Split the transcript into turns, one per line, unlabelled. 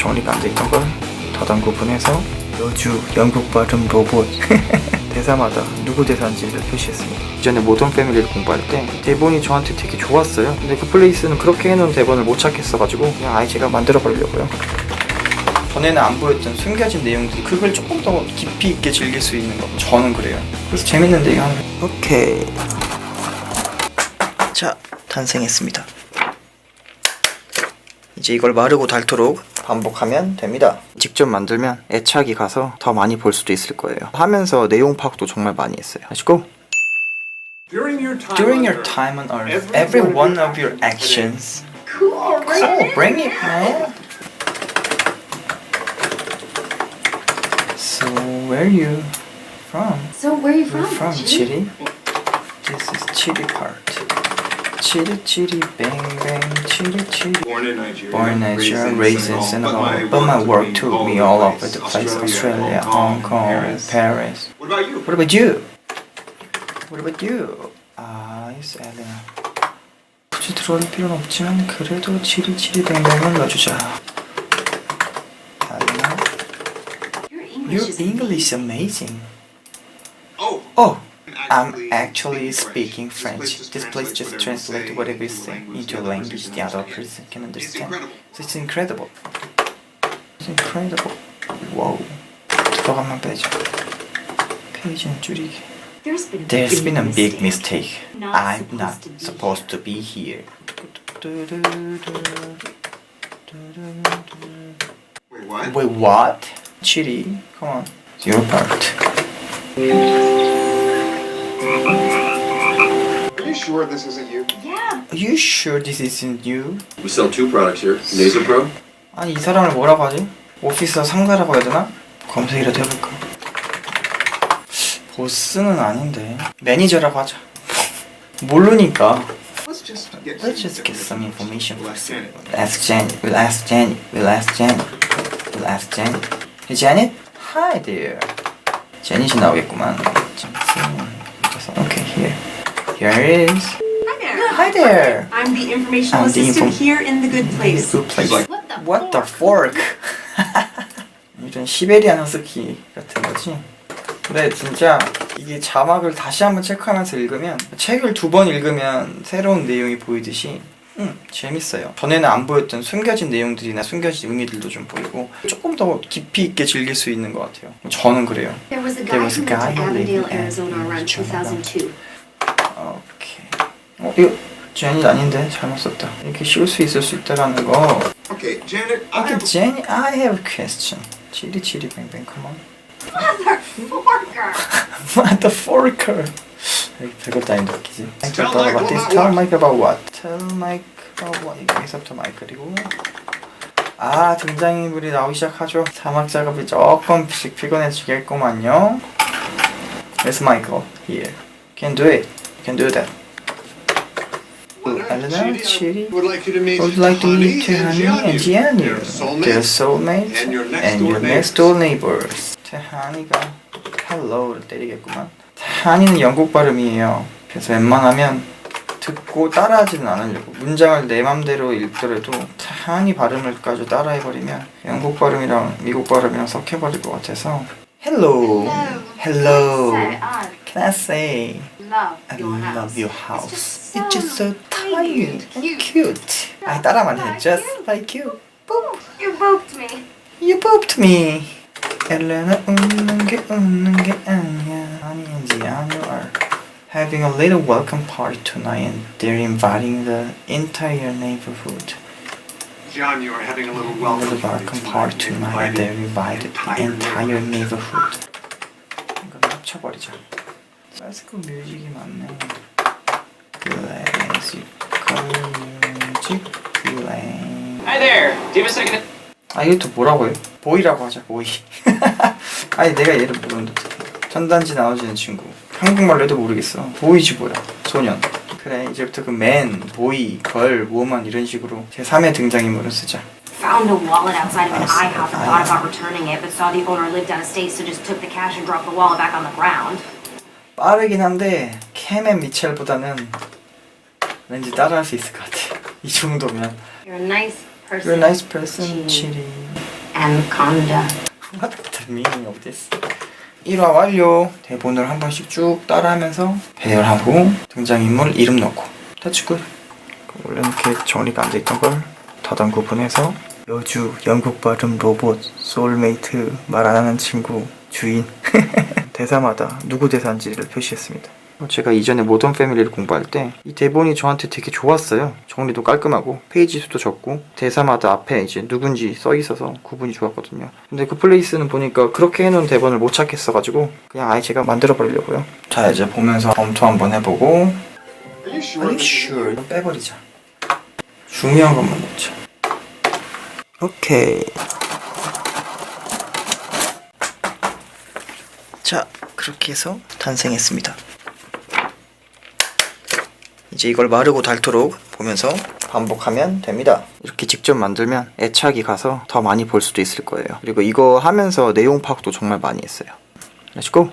정리가 안돼 있던 걸 다단 구 분해서 여주 영국 발음 로봇 대사마다 누구 대사인지를 표시했습니다. 이전에 모던 패밀리를 공부할 때 대본이 저한테 되게 좋았어요. 근데 그 플레이스는 그렇게 해놓은 대본을 못 찾겠어가지고 그냥 아예 제가 만들어 보려고요. 전에는 안 보였던 숨겨진 내용들이 그걸 조금 더 깊이 있게 즐길 수 있는 거. 저는 그래요. 그래서 재밌는데 이거 하는 거. 오케이. 자, 탄생했습니다. 이제 이걸 마르고 닳도록 반복하면 됩니다. 직접 만들면 애착이 가서 더 많이 볼 수도 있을 거예요. 하면서 내용 파악도 정말 많이 했어요. Go.
During your time,
During your time on Earth, every one of your actions.
Cool,
Cool, bring it, man. So where you from?
So where are you from?
from Chile. This is Chile part. Chile, Chile, bang bang, Chile, Chile.
Born in Nigeria,
Born in Nigeria, raised in Senegal, but my work took me all over the place. Australia, Hong Kong, Paris.
What about you?
What about you? What about you? 아, it's Elena. 굳이 들어올 필요는 없지만 그래도 치리치리 뱅뱅을 넣어주자. Elena,
Your English
your
is
English is amazing.
Oh,
Oh, I'm actually speaking French. This place just translates whatever you say into a language the other person can understand. So it's incredible. It's incredible. Wow. My page. Page in Zurich.
There's been a,
There's been a big
mistake. Not
I'm
supposed
not
to
supposed to be here.
Wait, what?
Wait, what? Chiri, come on. Your part.
Sure this isn't you?
Yeah.
Are you sure this isn't you?
We sell two products here, Nasal Pro
아니 이 사람을 뭐라고 하지? 오피서 상사라고 해야 되나? 검색이라도 해볼까? 보스는 아닌데 매니저라고 하자 모르니까
Let's just get
Let's just get some information
We'll ask Janet.
We'll ask Jenny We'll ask Jenny We'll ask Jenny We'll ask Jenny Hey Janet? Hi there 제닛이 나오겠구만 Okay here Here it is
Hi there.
Hi there
I'm the information
I'm the
assistant
info-
here in the good place.
Good place
What the?
What the fork? 이런 시베리안 허스키 같은 거지? 근데 진짜 이게 자막을 다시 한번 체크하면서 읽으면 책을 두 번 읽으면 새로운 내용이 보이듯이 음 재밌어요. 전에는 안 보였던 숨겨진 내용들이나 숨겨진 의미들도 좀 보이고 조금 더 깊이 있게 즐길 수 있는 것 같아요. 저는 그래요.
There was a guy
There was a
who
guy
went to
who lived in
Avondale, Arizona around
Arizona.
2002.
어 이거 제니 아닌데 잘못 썼다. 이렇게 쉴수 있을 수 있다라는 거.
okay, Janet, I have
Jenny, I have a question. 치리 치리 뱅뱅, come on.
Motherfucker!
What the forker? 여기 별것도 아닌데 웃기지?
Tell
Mike about this. Tell? Mike about what? Tell Mike about what? 여기서부터 마이크 그리고 아 등장인물이 나오기 시작하죠. 자막 작업이 조금씩 피곤해지겠구만요. Where's Michael? Here. Can do it. Can do that. Elena, Chiri,
would like you to meet
would like to meet Tehani and.
They're
They're
soulmates. And your next
and
door
your next door neighbors. 태한이가 hello를 때리겠구만. 태한이는 영국 발음이에요. 그래서 웬만하면 듣고 따라하지는 않으려고 문장을 내 맘대로 읽더라도 태한이 발음을 까지 따라해버리면 영국 발음이랑 미국 발음이랑 섞여버릴 것 같아서 hello, hello.
Say, I
Can I say
love
I
your house.
love your house?
It's
It's just so tiny and
cute.
cute. 아 따라만 해. Just like you. Boop.
You booped me.
You booped me. 엘레나 웃는 게 웃는 게 아니야. 아니지 아니야. Having a little welcome party tonight and they're inviting the entire neighborhood.
John, you are having a little
A
welcome
little
party
welcome party tonight and they're invited the entire neighborhood. 이거 합쳐버리자. 클래시컬 뮤직이 많네. 클래시컬 뮤직 플레이.
Hi there. Do you have a second?
아 이것도 뭐라고 해? 보이라고 하자 보이 아니 내가 얘를 모르는데 전단지 나눠주는 친구 한국말로 해도 모르겠어 보이지 뭐야 소년 그래 이제부터 그 맨, 보이, 걸, woman 이런 식으로 제 3의 등장인물을 쓰자
Found a wallet outside of an
I.
IHOP and thought about returning it, but saw the owner lived out of state, so just took the cash and dropped the wallet back on the ground.
빠르긴 한데 캠앤 미첼보다는 왠지 따라할 수 있을 것 같아 이 정도면
You're a nice person.
You're a nice person,
Chiri. Anaconda.
What the meaning of this? 1화 완료. 대본을 한 번씩 쭉 따라하면서 배열하고 등장인물 이름 넣고 That's good. 원래 이렇게 정리가 안 돼 있던 걸 다단 구분해서 여주 영국 발음 로봇 소울메이트 말 안 하는 친구 주인 대사마다 누구 대사인지를 표시했습니다. 제가 이전에 모던 패밀리를 공부할 때 이 대본이 저한테 되게 좋았어요. 정리도 깔끔하고 페이지 수도 적고 대사마다 앞에 이제 누군지 써 있어서 구분이 좋았거든요. 근데 그 플레이스는 보니까 그렇게 해놓은 대본을 못 찾겠어가지고 그냥 아예 제가 만들어 버리려고요. 자 이제 보면서 검토 한번 해보고
Are you sure?
Are you sure? 이건 빼버리자. 중요한 것만 넣자. 오케이. 자, 그렇게 해서 탄생했습니다. 이제 이걸 마르고 닳도록 보면서 반복하면 됩니다. 이렇게 직접 만들면 애착이 가서 더 많이 볼 수도 있을 거예요. 그리고 이거 하면서 내용 파악도 정말 많이 했어요. 렛츠고!